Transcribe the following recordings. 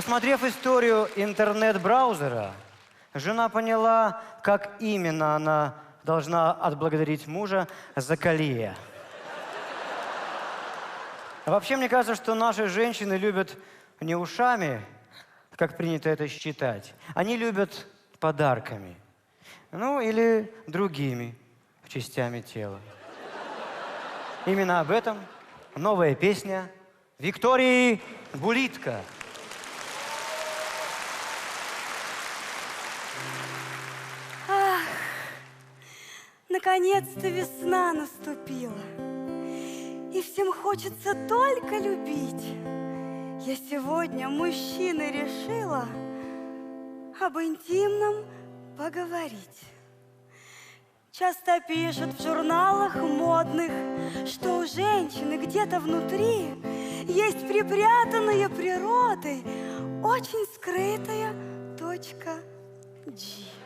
Посмотрев историю интернет-браузера, жена поняла, как именно она должна отблагодарить мужа за колье. Вообще, мне кажется, что наши женщины любят не ушами, как принято это считать. Они любят подарками. Ну, или другими частями тела. Именно об этом новая песня Виктории Булитко. Наконец-то весна наступила. И всем хочется только любить. Я сегодня мужчины решила об интимном поговорить. Часто пишут в журналах модных, что у женщины где-то внутри есть припрятанная природой очень скрытая точка G.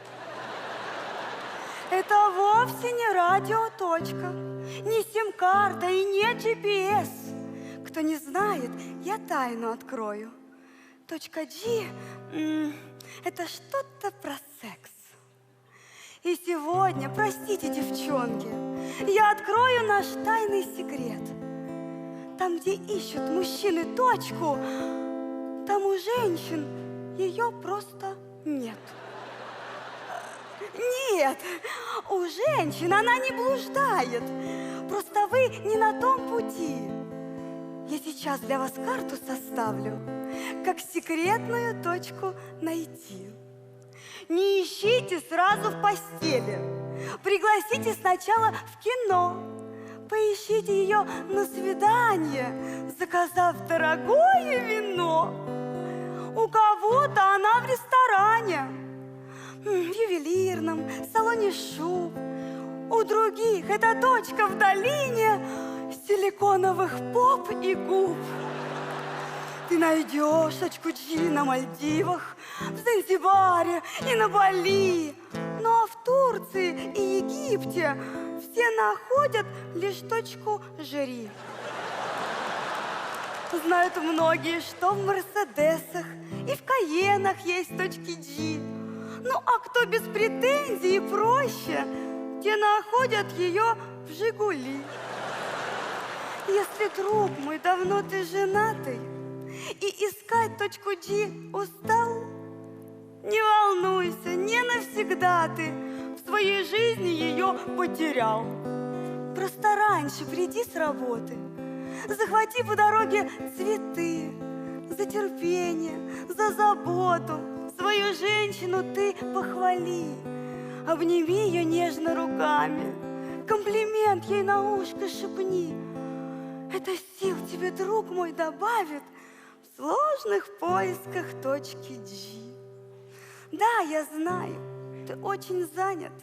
Это вовсе не радиоточка, не сим-карта и не GPS. Кто не знает, я тайну открою. Точка G это что-то про секс. И сегодня, простите, девчонки, я открою наш тайный секрет. Там, где ищут мужчины точку, там у женщин ее просто нет. Нет, у женщин она не блуждает. Просто вы не на том пути. Я сейчас для вас карту составлю, как секретную точку найти. Не ищите сразу в постели. Пригласите сначала в кино. Поищите ее на свидание, заказав дорогое вино. У кого-то она в ресторане, в ювелирном, салоне шуб. У других эта точка в долине силиконовых поп и губ. Ты найдешь точку G на Мальдивах, в Занзибаре и на Бали. Ну а в Турции и Египте все находят лишь точку жри. Знают многие, что в Мерседесах и в Каенах есть точки G. Ну а кто без претензий проще, те находят ее в Жигули. Если, друг мой, давно ты женатый и искать точку G устал, не волнуйся, не навсегда ты в своей жизни ее потерял. Просто раньше приди с работы, захвати по дороге цветы, за терпение, за заботу. Свою женщину ты похвали, обними ее нежно руками, комплимент ей на ушко шепни. Это сил тебе, друг мой, добавит в сложных поисках точки G. Да, я знаю, ты очень занят.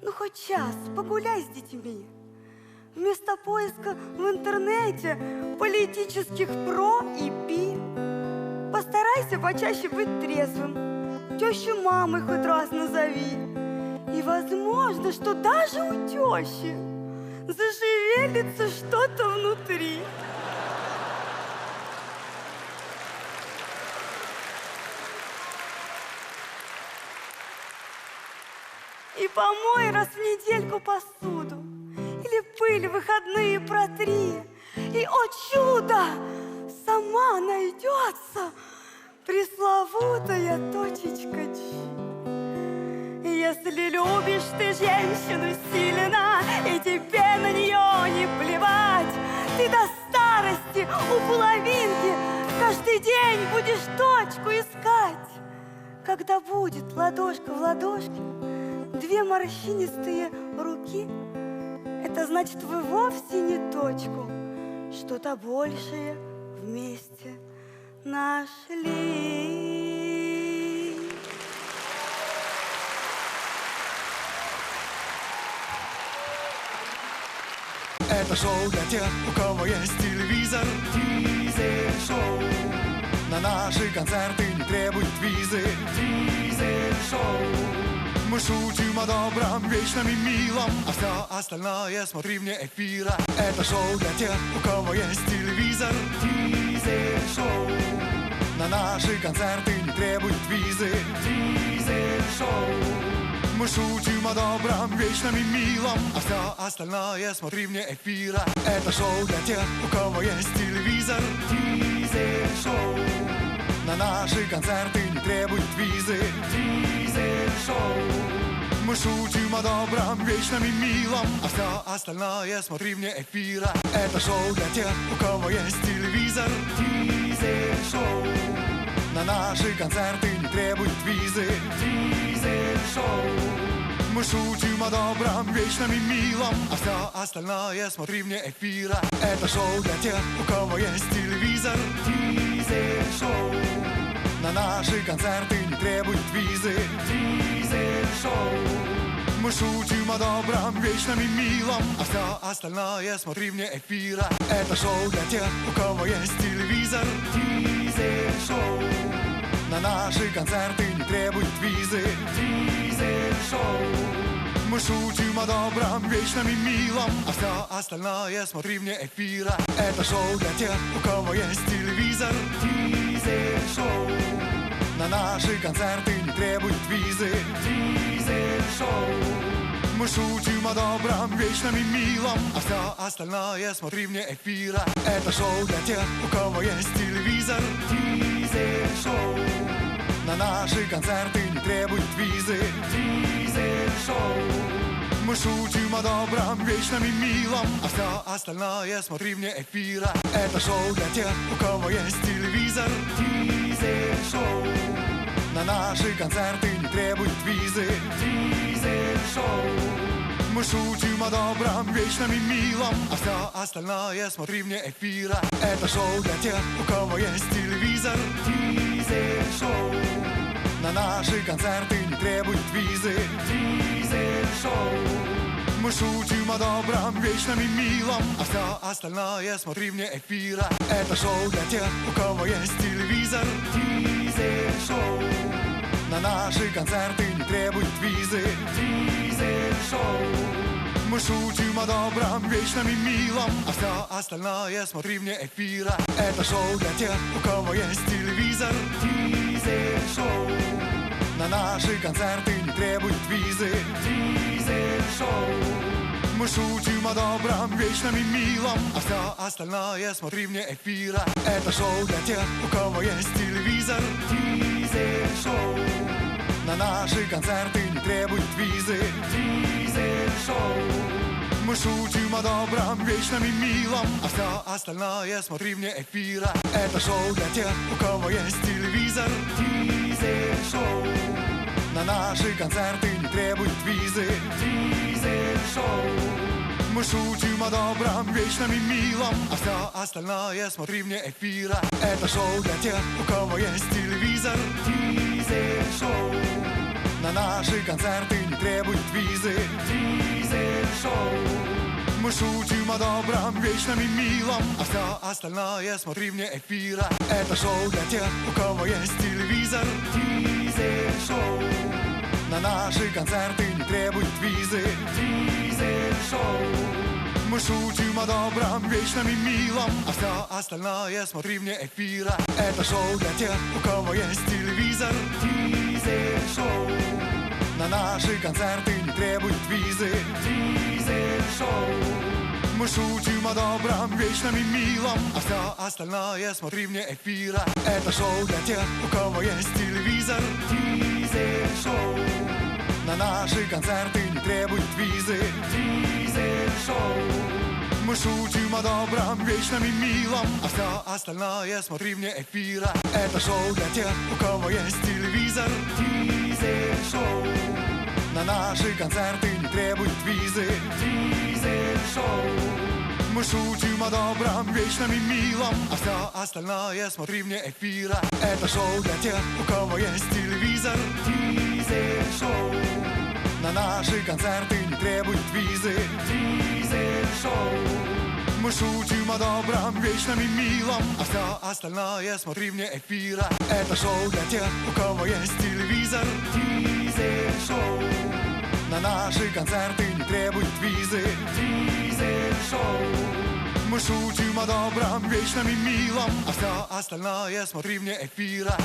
Ну, хоть час погуляй с детьми. Вместо поиска в интернете политических про и пи. Постарайся почаще быть трезвым. Тещу мамой хоть раз назови. И возможно, что даже у тещи зашевелится что-то внутри. И помой раз в недельку посуду. Или пыль в выходные протри. И, о чудо, сама найдется женщину сильно, и тебе на нее не плевать, ты до старости у половинки каждый день будешь точку искать. Когда будет ладошка в ладошке, две морщинистые руки, это значит, вы вовсе не точку, что-то большее вместе нашли. Это шоу для тех, у кого есть телевизор. Дизель шоу. На наши концерты не требуют визы. Дизель шоу. Мы шутим о добром, вечном и милом А все остальное смотри вне эфира Это шоу для тех, у кого есть телевизор Дизель шоу На наши концерты не требуют визы Дизель-шоу шутим о добром, вечном и милом А все остальное смотри вне эфира. Это шоу для тех, у кого есть телевизор. Дизель-шоу На наши концерты не требуют визы. Дизель-шоу мы шутим о добром, вечном и милом А все остальное смотри вне эфира. Это шоу для тех, у кого есть телевизор. Дизель-шоу На наши концерты не требуют визы. Дизель-шоу мы шутим о добром, вечном и милом. А все остальное смотри вне эфира. Это шоу для тех, у кого есть телевизор. Дизель-шоу На наши концерты не требуют визы. Дизель-шоу мы шутим о добром, вечном и милом. А все остальное смотри вне эфира. Это шоу для тех, у кого есть телевизор. Дизель-шоу На наши концерты не требуют визы. Дизель-шоу мы шутим о добром, вечном и милом. А все остальное смотри вне эфира. Это шоу для тех, у кого есть телевизор. Дизель-шоу На наши концерты не требуют визы. Дизель-шоу шутим о добром, вечном и милом А все остальное смотри вне эфира Это шоу для тех, у кого есть телевизор Дизель-шоу На наши концерты не требуют визы Дизель-шоу мы шутим о добром, вечном и милом А все остальное смотри вне эфира Это шоу для тех, у кого есть телевизор Дизель-шоу На наши концерты не требуют визы Дизель-шоу мы шутим о добром, вечном и милом. А все остальное смотри вне эфира. Это шоу для тех, у кого есть телевизор. Дизель-шоу На наши концерты не требуют визы. Дизель-шоу мы шутим о добром, вечном и милом. А все остальное смотри вне эфира. Это шоу для тех, у кого есть телевизор. Дизель-шоу На наши концерты не требуют визы. Дизель-шоу мы шутим о добром, вечном и милом А все остальное смотри вне эфира. Это шоу для тех, у кого есть телевизор. Дизель-шоу На наши концерты не требуют визы. Дизель-шоу мы шутим о добром, вечном и милом А все остальное смотри вне эфира. Это шоу для тех, у кого есть телевизор. Дизель-шоу На наши концерты не требуют визы. Дизель-шоу мы шутим о добром, вечном и милом А все остальное смотри вне эфира. Это шоу для тех, у кого есть телевизор. Дизель-шоу На наши концерты не требуют визы. Дизель-шоу мы шутим о добром, вечном и милом А все остальное смотри вне эфира. Это шоу для тех, у кого есть телевизор. Дизель-шоу На наши концерты не требуют визы. Дизель-шоу мы шутим о добром, вечном и милом А все остальное смотри вне эфира. Это шоу для тех, у кого есть телевизор. Дизель-шоу На наши концерты не требуют визы. Дизель-шоу мы шутим о добром, вечном и милом А все остальное смотри вне эфира. Это шоу для тех, у кого есть телевизор. Дизель-шоу На наши концерты не требуют визы. Дизель-шоу мы шутим о добром, вечном и милом А все остальное смотри вне эфира. Это шоу для тех, у кого есть телевизор. Дизель-шоу На наши концерты не требуют визы. Дизель-шоу мы шутим о добром, вечном и милом А все остальное смотри вне эфира. Это шоу для тех, у кого есть телевизор. Дизель-шоу На наши концерты не требуют визы. Дизель-шоу мы шутим о добром, вечном и милом А все остальное смотри вне эфира. Это шоу для тех, у кого есть телевизор. Дизель-шоу На наши концерты не требуют визы. Дизель-шоу мы шутим о добром, вечном и милом А все остальное смотри вне эфира. Это шоу для тех, у кого есть телевизор. Дизель-шоу На наши концерты не требуют визы. Дизель-шоу Мы Мы шутим о добром, вечном и милом А все остальное смотри вне эфира